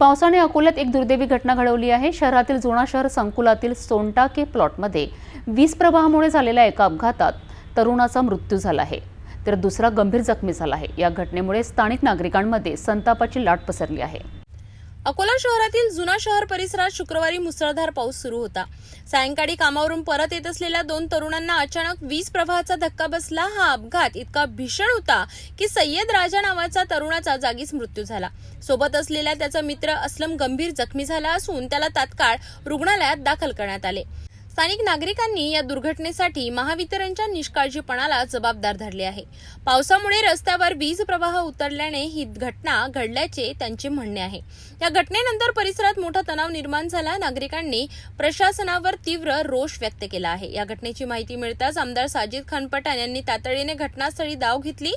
पावसाने अकोल्यात एक दुर्दैवी घटना घडवली आहे. शहरातील जुना शहर संकुलातील सोनटाके प्लॉटमध्ये वीज प्रवाहामुळे झालेल्या एका अपघातात तरुणाचा मृत्यू झाला आहे. तर दुसरा गंभीर जखमी झाला आहे. या घटनेमुळे स्थानिक नागरिकांमध्ये संतापाची लाट पसरली आहे. अकोला शहरातील जुना शहर परिसरात शुक्रवारी मुसळधार पाऊस सुरू होता. सायंकाळी कामावरून परत येत असलेल्या दोन तरुणांना अचानक वीज प्रवाहाचा धक्का बसला. हा अपघात इतका भीषण होता की सय्यद राजा नावाचा तरुणाचा जागीच मृत्यू झाला. सोबत असलेला त्याचा मित्र असलम गंभीर जखमी झाला असून त्याला तात्काळ रुग्णालयात दाखल करण्यात आले. स्थानिक नागरिकांनी या दुर्घटनेसाठी महावितरणच्या निष्काळजीपणाला जबाबदार धरले आहे. पावसामुळे रस्त्यावर वीज प्रवाह उतरल्याने ही घटना घडल्याचे त्यांचे म्हणणे आहे. या घटनेनंतर परिसरात मोठा तणाव निर्माण झाला. नागरिकांनी प्रशासनावर तीव्र रोष व्यक्त केला आहे. या घटनेची माहिती मिळताच आमदार साजिद खान पठाण यांनी तातडीने घटनास्थळी धाव घेतली.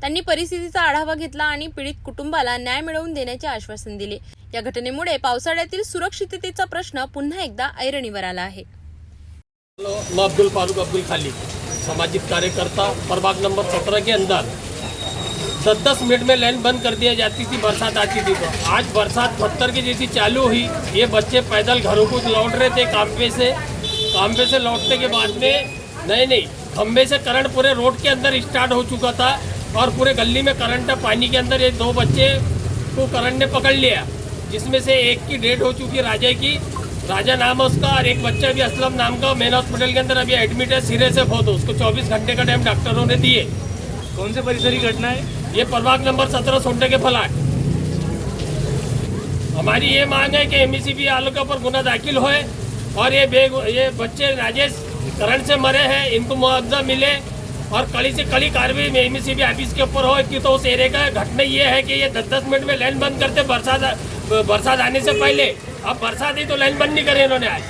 त्यांनी परिस्थितीचा आढावा घेतला आणि पीडित कुटुंबाला न्याय मिळवून देण्याचे आश्वासन दिले. या घटनेमुळे पावसाळ्यातील सुरक्षिततेचा प्रश्न पुन्हा एकदा ऐरणीवर आला आहे. मैं अब्दुल फारूक अब्दुल खाली, सामाजिक कार्यकर्ता, प्रभाग नंबर सत्रह के अंदर। दस दस मिनट में लाइन बंद कर दिया जाती थी, बरसात आती थी तो। आज बरसात पत्थर की जैसी चालू हुई, ये बच्चे पैदल घरों को लौट रहे थे काम पे से। काम पे से लौटने के बाद में, नहीं नहीं खंभे से करंट पूरे रोड के अंदर स्टार्ट हो चुका था और पूरे गली में करंट पानी के अंदर ये दो बच्चे को करंट ने पकड़ लिया, जिसमें से एक की डेड हो चुकी राजा की। राजा नाम है उसका और एक बच्चा भी असलम नाम का मेन हॉस्पिटल के अंदर अभी एडमिट है सिरे से बहुत उसको 24 घंटे का टाइम डॉक्टरों ने दिए। कौन से परिसर की घटना है? ये प्रभाग नंबर सत्रह सोनटे के फलाट हमारी ये मांग है कि एम वालों के ऊपर गुना दाखिल होए और ये बेग ये बच्चे राजेश करंट से मरे हैं इनको मुआवजा मिले और कड़ी से कड़ी कार्रवाई एम ऑफ़िस के ऊपर हो कि तो उस एरिया का घटना ये है कि ये दस दस मिनट में लाइन बंद करते बरसात बरसात आने से पहले. अब बरसात ही तो लाइन बंद नहीं करे इन्होंने आज.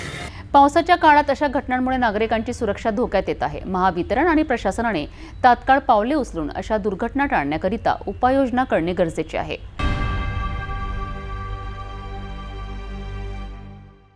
पावसाच्या काळात अशा घटनांमुळे नागरिकांची सुरक्षा धोक्यात येत आहे. महावितरण आणि प्रशासनाने तात्काळ पावले उचलून अशा दुर्घटना टाळण्याकरिता उपाययोजना करणे गरजेचे आहे.